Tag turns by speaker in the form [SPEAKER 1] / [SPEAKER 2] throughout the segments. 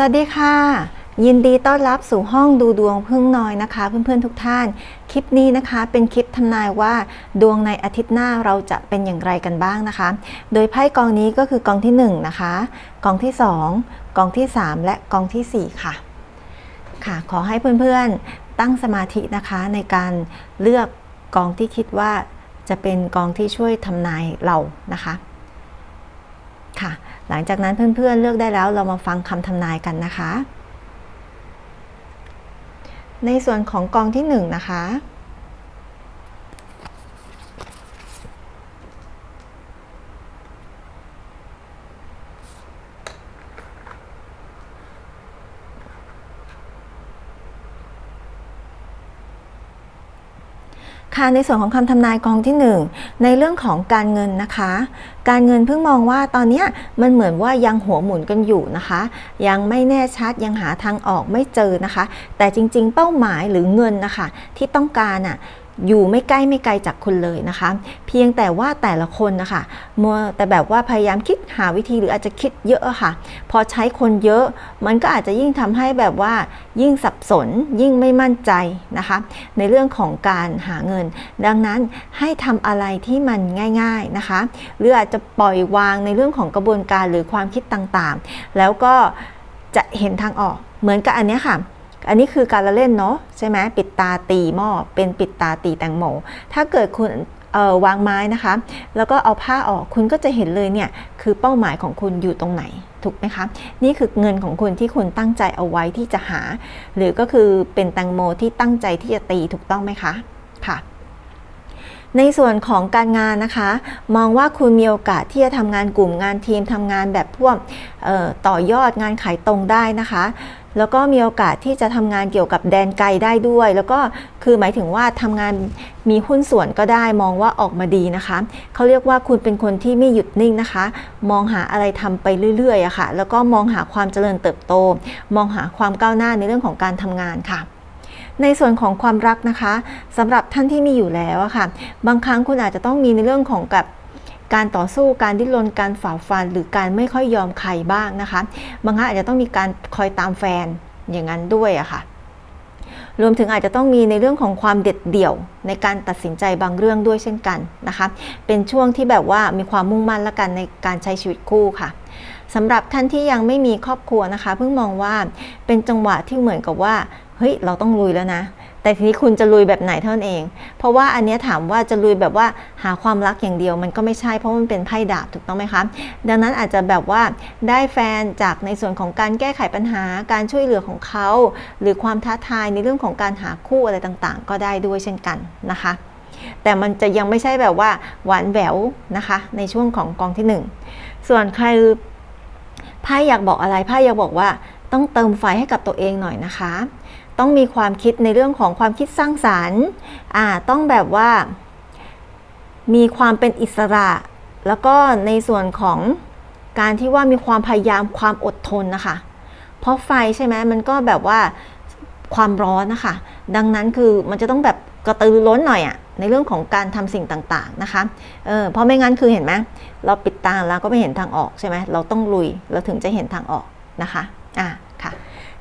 [SPEAKER 1] สวัสดีค่ะ ยินดีต้อนรับสู่ห้องดูดวงพึ่งน้อยนะคะ เพื่อนๆทุกท่าน คลิปนี้นะคะเป็นคลิปทำนายว่าดวงในอาทิตย์หน้าเราจะเป็นอย่างไรกันบ้างนะคะ โดยไพ่กองนี้ก็คือกองที่1นะคะกองที่ 2กองที่ 3 และกองทีสี่ 4 ค่ะ ค่ะ ขอให้เพื่อนๆตั้งสมาธินะคะในการเลือกกองที่คิดว่าจะเป็นกองที่ช่วยทำนายเรานะคะ ค่ะ หลังจากนั้นเพื่อนๆเลือกได้แล้วเรามาฟังคำทำนายกันนะคะ ในส่วนของกองที่1นะคะ ค่ะในส่วนของคำทำนายกองที่ 1 ในเรื่องของการเงินนะคะ การเงินเพิ่งมองว่าตอนนี้มันเหมือนว่ายังหัวหมุนกันอยู่นะคะ ยังไม่แน่ชัดยังหาทางออกไม่เจอนะคะ แต่จริง ๆ เป้าหมายหรือเงินนะคะที่ต้องการอะ อยู่ไม่ใกล้ไม่ไกลจากคุณเลยนะคะ เพียงแต่ว่าแต่ละคนนะคะมัวแต่แบบว่าพยายามคิดหาวิธีหรืออาจจะคิดเยอะค่ะ พอใช้คนเยอะ มันก็อาจจะยิ่งทำให้แบบว่า ยิ่งสับสนยิ่งไม่มั่นใจนะคะ ในเรื่องของการหาเงิน ดังนั้นให้ทำอะไรที่มันง่าย ๆนะคะ หรืออาจจะปล่อยวางในเรื่องของกระบวนการหรือความคิดต่างๆ แล้วก็จะเห็นทางออกเหมือนกับอันนี้ค่ะ อันนี้คือการละเล่นเนาะใช่ไหมปิดตาตีหม้อเป็นปิดตาตีแตงโมถ้าเกิดคุณวางไม้นะคะ แล้วก็เอาผ้าออกคุณก็จะเห็นเลยเนี่ยคือเป้าหมายของคุณอยู่ตรงไหนถูกไหมคะนี่คือเงินของคุณที่คุณตั้งใจเอาไว้ที่จะหา หรือก็คือเป็นแตงโมที่ตั้งใจที่จะตีถูกต้องไหมคะค่ะ ในส่วนของการงานนะคะ มองว่าคุณมีโอกาสที่จะทำงานกลุ่มงานทีมทำงานแบบพวกต่อยอดงานขายตรงได้นะคะ แล้วก็มีโอกาสที่จะทำงานเกี่ยวกับแดนไกลได้ด้วย แล้วก็คือหมายถึงว่าทำงานมีหุ้นส่วนก็ได้มองว่าออกมาดีนะคะเขาเรียกว่าคุณเป็นคนที่ไม่หยุดนิ่งนะคะ มองหาอะไรทำไปเรื่อยๆอะค่ะ แล้วก็มองหาความเจริญเติบโต มองหาความก้าวหน้าในเรื่องของการทำงานค่ะ ในส่วนของความรักนะคะสำหรับท่านที่มีอยู่แล้วอะค่ะ บางครั้งคุณอาจจะต้องมีในเรื่องของกับการต่อสู้การดิ้นรนการฝ่าฟัน หรือการไม่ค่อยยอมใครบ้างนะคะ บางครั้งอาจจะต้องมีการคอยตามแฟนอย่างนั้นด้วยอะค่ะรวมถึงอาจจะต้องมีในเรื่องของความเด็ดเดี่ยวในการตัดสินใจบางเรื่องด้วยเช่นกันนะคะ เป็นช่วงที่แบบว่ามีความมุ่งมั่นและกันในการใช้ชีวิตคู่ค่ะสำหรับท่านที่ยังไม่มีครอบครัวนะคะ เพิ่งมองว่าเป็นจังหวะที่เหมือนกับว่า เฮ้ยเราต้องลุยแล้วนะ แต่ทีนี้คุณจะลุยแบบไหนเท่านั้นเอง เพราะว่าอันเนี้ยถามว่าจะลุยแบบว่าหาความรักอย่างเดียวมันก็ไม่ใช่เพราะมันเป็นไพ่ดาบถูกต้องไหมคะดังนั้นอาจจะแบบว่าได้แฟนจากในส่วนของการแก้ไขปัญหาการช่วยเหลือของเขา หรือความท้าทายในเรื่องของการหาคู่อะไรต่างๆ ก็ได้ด้วยเช่นกันนะคะแต่มันจะยังไม่ใช่แบบว่าหวานแหววนะคะ ในช่วงของกองที่ 1 ส่วนใครไพ่อยากบอกอะไรไพ่อยากบอกว่า ต้องเติมไฟให้กับตัวเองหน่อยนะคะ ต้องมีความคิดในเรื่องของความคิดสร้างสารรค์อ่าต้องแบบว่า มีความเป็นอิสระ แล้วก็ในส่วนของการที่ว่ามีความพยายามความอดทนนะคะ เพราะไฟใช่ไหมมันก็แบบว่าความร้อนนะคะ ดังนั้นคือมันจะต้องแบบกระตือรือร้นหน่อยอะในเรื่องของการทำสิ่งต่างๆนะคะเออเพราะไม่งั้นคือเห็นไหมเราปิดตาแล้วก็ไม่เห็นทางออกใช่ไหมเราต้องลุยเราถึงจะเห็นทางออกนะคะอะ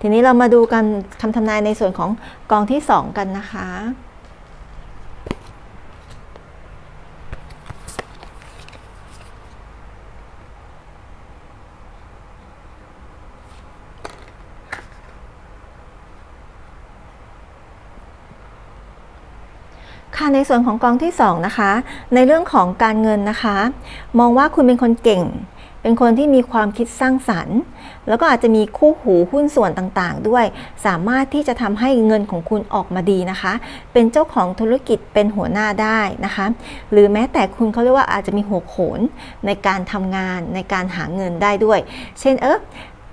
[SPEAKER 1] ทีนี้เรามาดูกันคำทำนายในส่วนของกองที่ 2 กันนะคะ ค่ะในส่วนของกองที่ 2 นะคะ ในเรื่องของการเงินนะคะ มองว่าคุณเป็นคนเก่ง เป็นคนที่มีความคิดสร้างสรรค์ แล้วก็อาจจะมีคู่หูหุ้นส่วนต่างๆ ด้วย สามารถที่จะทำให้เงินของคุณออกมาดีนะคะ เป็นเจ้าของธุรกิจเป็นหัวหน้าได้นะคะ หรือแม้แต่คุณเขาเรียกว่าอาจจะมีหัวโขนในการทำงานในการหาเงินได้ด้วย เช่นเออ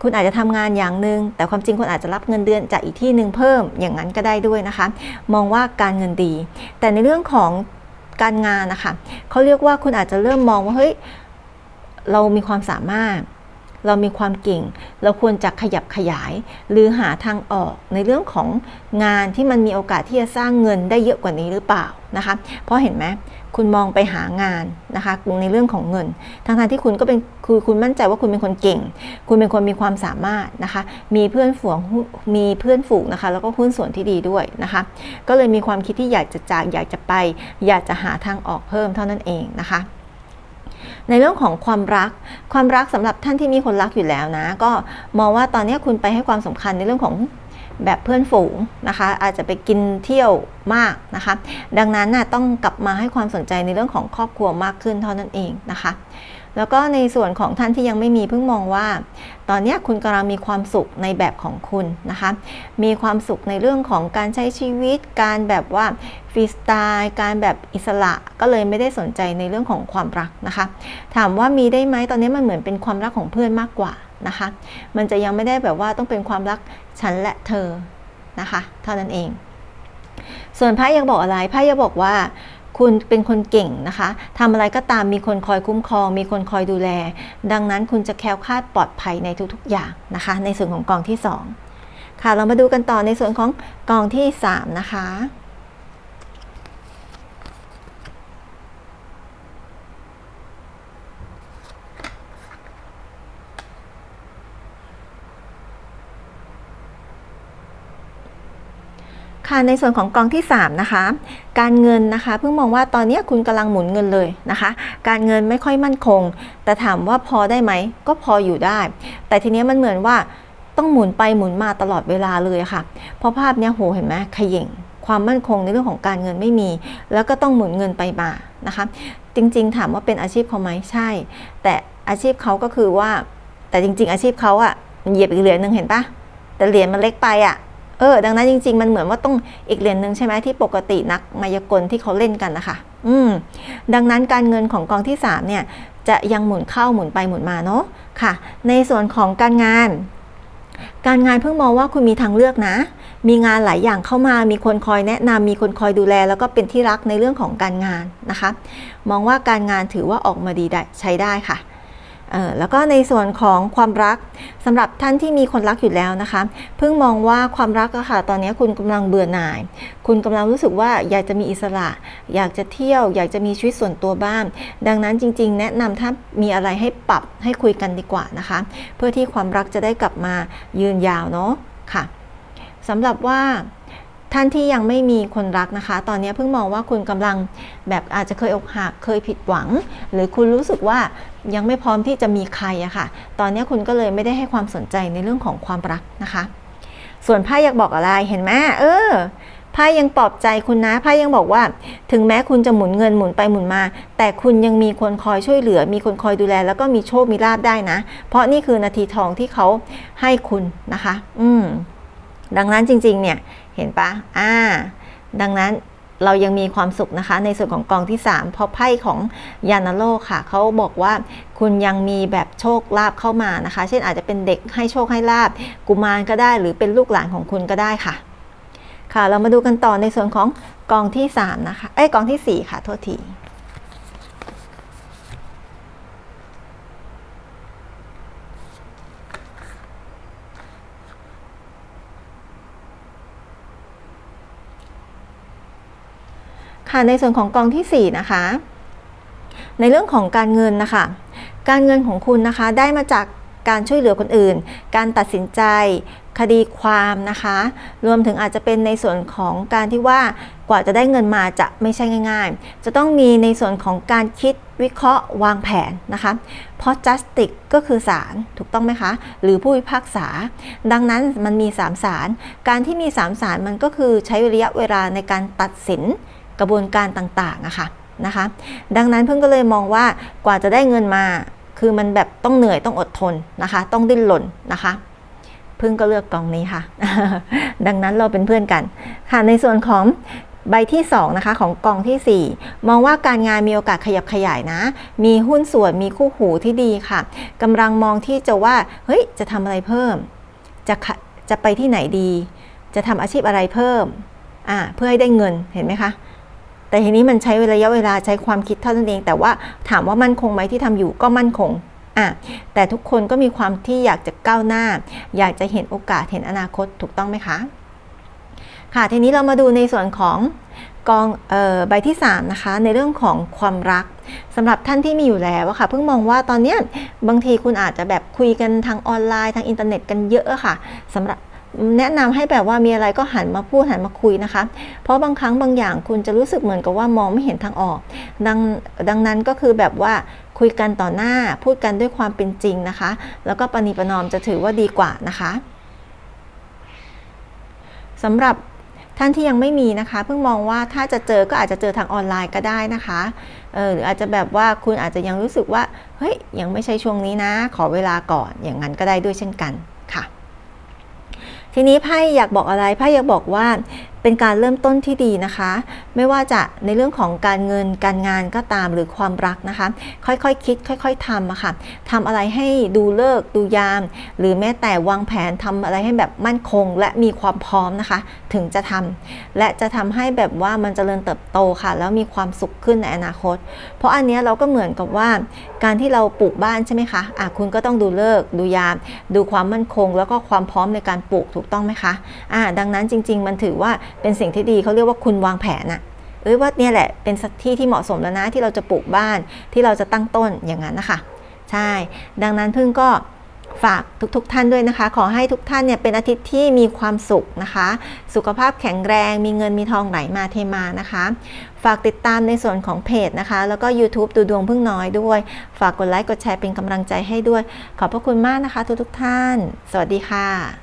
[SPEAKER 1] คุณอาจจะทำงานอย่างหนึ่งแต่ความจริงคุณอาจจะรับเงินเดือนจากอีกที่หนึ่งเพิ่มอย่างนั้นก็ได้ด้วยนะคะ มองว่าการเงินดี แต่ในเรื่องของการงานนะคะเขาเรียกว่าคุณอาจจะเริ่มมองว่าเฮ้ย เรามีความสามารถ เรามีความเก่ง เราควรจะขยับขยาย หรือหาทางออกในเรื่องของงานที่มันมีโอกาสที่จะสร้างเงินได้เยอะกว่านี้หรือเปล่านะคะ เพราะเห็นไหมคุณมองไปหางานนะคะในเรื่องของเงินทั้งที่คุณก็เป็นคือคุณมั่นใจว่าคุณเป็นคนเก่ง คุณเป็นคนมีความสามารถนะคะ มีเพื่อนฝูงมีเพื่อนฝูงนะคะ แล้วก็หุ้นส่วนที่ดีด้วยนะคะ ก็เลยมีความคิดที่อยากจะจากอยากจะไป อยากจะหาทางออกเพิ่มเท่านั้นเองนะคะ ในเรื่องของความรัก ความรักสำหรับท่านที่มีคนรักอยู่แล้วนะ ก็มองว่าตอนนี้คุณไปให้ความสำคัญในเรื่องของ แบบเพื่อนฝูงนะคะ อาจจะไปกินเที่ยวมากนะคะ ดังนั้นน่ะต้องกลับมาให้ความสนใจในเรื่องของครอบครัวมากขึ้นเท่านั้นเองนะคะ แล้วก็ในส่วนของท่านที่ยังไม่มีเพิ่งมองว่า ตอนนี้คุณกำลังมีความสุขในแบบของคุณนะคะ มีความสุขในเรื่องของการใช้ชีวิต การแบบว่าฟรีสไตล์การแบบอิสระก็เลยไม่ได้สนใจในเรื่องของความรักนะคะ ถามว่ามีได้ไหมตอนนี้มันเหมือนเป็นความรักของเพื่อนมากกว่า นะคะ มันจะยังไม่ได้แบบว่าต้องเป็นความรักฉันและเธอนะคะ เท่านั้นเอง ส่วนไพ่ยังบอกอะไรไพ่ยังบอกว่าคุณเป็นคนเก่งนะคะทำอะไรก็ตามมีคนคอยคุ้มครอง มีคนคอยดูแล ดังนั้นคุณจะแคล้วคลาดปลอดภัยในทุกๆอย่างนะคะ ในส่วนของกองที่ 2 ค่ะเรามาดูกันต่อในส่วนของกองที่ 3 นะคะ ค่ะในส่วนของกองที่ 3 นะคะ การเงินนะคะเพิ่งมองว่าตอนนี้คุณกำลังหมุนเงินเลยนะคะ การเงินไม่ค่อยมั่นคง แต่ถามว่าพอได้ไหมก็พออยู่ได้ แต่ทีนี้มันเหมือนว่าต้องหมุนไปหมุนมาตลอดเวลาเลยค่ะ เพราะภาพเนี้ยโหเห็นไหมขย่งความมั่นคงในเรื่องของการเงินไม่มี แล้วก็ต้องหมุนเงินไปมานะคะ จริงๆ ถามว่าเป็นอาชีพเขาไหมใช่ แต่อาชีพเขาก็คือว่า แต่จริง ๆ อาชีพเขาอะเหยียบอีกเหรียญหนึ่งเห็นปะแต่เหรียญมันเล็กไปอะ เออ ดังนั้นจริง ๆ มันเหมือนว่าต้องอีกเหรียญหนึ่งใช่ไหมที่ปกตินักมายากลที่เขาเล่นกันนะคะอืมดังนั้นการเงินของกองที่ 3 เนี่ย จะยังหมุนเข้าหมุนไปหมุนมาเนาะค่ะ ในส่วนของการงาน การงานเพิ่งมองว่าคุณมีทางเลือกนะ มีงานหลายอย่างเข้ามา มีคนคอยแนะนำมีคนคอยดูแล แล้วก็เป็นที่รักในเรื่องของการงานนะคะ มองว่าการงานถือว่าออกมาดีได้ใช้ได้ค่ะ แล้วก็ในส่วนของความรักสำหรับท่านที่มีคนรักอยู่แล้วนะคะ เพิ่งมองว่าความรักอะค่ะ ตอนนี้คุณกำลังเบื่อหน่าย คุณกำลังรู้สึกว่าอยากจะมีอิสระ อยากจะเที่ยว อยากจะมีชีวิตส่วนตัวบ้าง ดังนั้นจริง ๆ แนะนำถ้ามีอะไรให้ปรับให้คุยกันดีกว่านะคะ เพื่อที่ความรักจะได้กลับมายืนยาวเนาะค่ะสำหรับว่า ท่านที่ยังไม่มีคนรักนะคะ ตอนนี้เพิ่งมองว่าคุณกำลังแบบอาจจะเคยอกหักเคยผิดหวัง หรือคุณรู้สึกว่ายังไม่พร้อมที่จะมีใครอะค่ะ ตอนนี้คุณก็เลยไม่ได้ให้ความสนใจในเรื่องของความรักนะคะ ส่วนไพ่อยากบอกอะไรเห็นไหมเออไพ่ยังปลอบใจคุณนะไพ่ยังบอกว่า ถึงแม้คุณจะหมุนเงินหมุนไปหมุนมา แต่คุณยังมีคนคอยช่วยเหลือ มีคนคอยดูแล แล้วก็มีโชคมีลาบได้นะ เพราะนี่คือนาทีทองที่เขาให้คุณนะคะ อืมดังนั้นจริง ๆ เนี่ย เห็นปะอ่า ดังนั้นเรายังมีความสุขนะคะ ในส่วนของกองที่ 3 เพราะไพ่ของยานาโลค่ะ เขาบอกว่าคุณยังมีแบบโชคลาภเข้ามานะคะ เช่นอาจจะเป็นเด็กให้โชคให้ลาบกุมารก็ได้ หรือเป็นลูกหลานของคุณก็ได้ค่ะ ค่ะ เรามาดูกันต่อในส่วนของกองที่3นะคะ เอ้ยกองที่ 4 ค่ะ โทษที ค่ะในส่วนของกองที่ 4 นะคะ ในเรื่องของการเงินนะคะ การเงินของคุณนะคะได้มาจากการช่วยเหลือคนอื่น การตัดสินใจ คดีความนะคะ รวมถึงอาจจะเป็นในส่วนของการที่ว่ากว่าจะได้เงินมาจะไม่ใช่ง่าย ๆ จะต้องมีในส่วนของการคิดวิเคราะห์วางแผนนะคะ เพราะ justice ก็คือศาลถูกต้องไหมคะ หรือผู้พิพากษา ดังนั้นมันมี3ศาลการที่มี3ศาลมันก็คือใช้ระยะเวลาในการตัดสิน กระบวนการต่างๆอะค่ะนะคะ ดังนั้นเพิ่งก็เลยมองว่ากว่าจะได้เงินมา คือมันแบบต้องเหนื่อยต้องอดทนนะคะ ต้องดิ้นรนนะคะเพึ่งก็เลือกกองนี้ค่ะ ดังนั้นเราเป็นเพื่อนกันค่ะในส่วนของใบที่ 2 นะคะ ของกองที่ 4 มองว่าการงานมีโอกาสขยับขยายนะ มีหุ้นส่วนมีคู่หูที่ดีค่ะกำลังมองที่จะว่าเฮ้ยจะทำอะไรเพิ่ม จะจะไปที่ไหนดี จะทำอาชีพอะไรเพิ่มอ่าเพื่อให้ได้เงินเห็นไหมคะ แต่ทีนี้มันใช้ระยะเวลาใช้ความคิดเท่านั้นเอง แต่ว่าถามว่ามั่นคงไหมที่ทำอยู่ก็มั่นคงอะแต่ทุกคนก็มีความที่อยากจะก้าวหน้า อยากจะเห็นโอกาสเห็นอนาคตถูกต้องไหมคะค่ะทีนี้เรามาดูในส่วนของกองเออใบที่3นะคะในเรื่องของความรักสำหรับท่านที่มีอยู่แล้วอะค่ะเพิ่งมองว่าตอนนี้บางทีคุณอาจจะแบบคุยกันทางออนไลน์ทางอินเทอร์เน็ตกันเยอะอะค่ะสำหรับ แนะนำให้แบบว่ามีอะไรก็หันมาพูดหันมาคุยนะคะ เพราะบางครั้งบางอย่างคุณจะรู้สึกเหมือนกับว่ามองไม่เห็นทางออก ดังดังนั้นก็คือแบบว่าคุยกันต่อหน้าพูดกันด้วยความเป็นจริงนะคะ แล้วก็ปณีประนอมจะถือว่าดีกว่านะคะสำหรับท่านที่ยังไม่มีนะคะ เพิ่งมองว่าถ้าจะเจอก็อาจจะเจอทางออนไลน์ก็ได้นะคะเออหรืออาจจะแบบว่าคุณอาจจะยังรู้สึกว่าเฮ้ยยังไม่ใช่ช่วงนี้นะ ขอเวลาก่อนอย่างนั้นก็ได้ด้วยเช่นกัน ทีนี้ไพ่อยากบอกอะไรไพ่อยากบอกว่า เป็นการเริ่มต้นที่ดีนะคะ ไม่ว่าจะในเรื่องของการเงินการงานก็ตามหรือความรักนะคะ ค่อยๆคคิด ค่อย ๆทำอะค่ะทำอะไรให้ดูเลิกดูยาม หรือแม้แต่วางแผนทำอะไรให้แบบมั่นคง และมีความพร้อมนะคะ ถึงจะทำและจะทำให้แบบว่ามันจเจริญเติบโตค่ะ แล้วมีความสุขขึ้นในอนาคต เพราะอันนี้เราก็เหมือนกับว่า การที่เราปลูกบ้านใช่ไหมคะอะคุณก็ต้องดูเลิกดูยาม ดูความมั่นคง แล้วก็ความพร้อมในการปลูกถูกต้องไหมคะอะดังนั้นจริง ๆ มันถือว่าเป็นสิ่งที่ดีเขาเรียกว่าคุณวางแผนอะเอ้ยว่าเนี่ยแหละเป็นที่ที่เหมาะสมแล้วนะที่เราจะปลูกบ้านที่เราจะตั้งต้นอย่างนั้นนะคะ ใช่ ดังนั้นพึ่งก็ฝากทุกๆทท่านด้วยนะคะ ขอให้ทุกท่านเนี่ยเป็นอาทิตย์ที่มีความสุขนะคะ สุขภาพแข็งแรง มีเงินมีทองไหลมาเทมานะคะ ฝากติดตามในส่วนของเพจนะคะ แล้วก็ YouTube ดูดวงพึ่งน้อยด้วย ฝากกดไลค์กดแชร์เป็นกำลังใจให้ด้วย ขอบพระคุณมากนะคะทุกๆทท่าน สวัสดีค่ะ